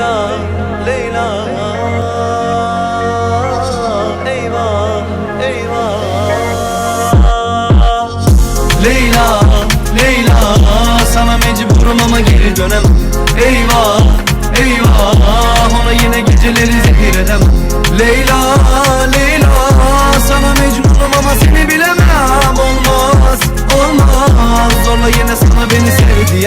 Leyla, Leyla. Eyvah, eyvah. Leyla, Leyla Sana mecburum ama geri dönemem Eyvah, eyvah Ona yine geceleri zehir edemem Leyla,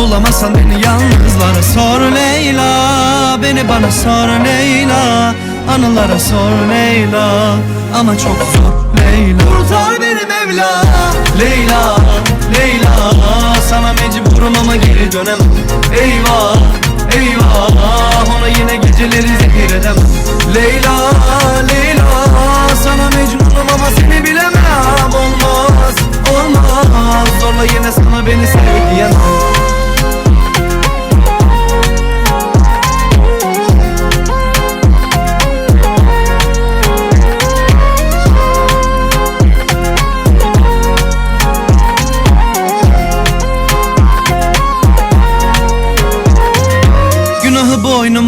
Bulamazsan beni yalnızlara sor Leyla. Beni bana sor Leyla. Anılara sor Leyla. Ama çok zor Leyla. Kurtar beni Mevla. Leyla Leyla. Sana mecburum ama geri dönemem. Eyvah Eyvah. Ona yine geceleri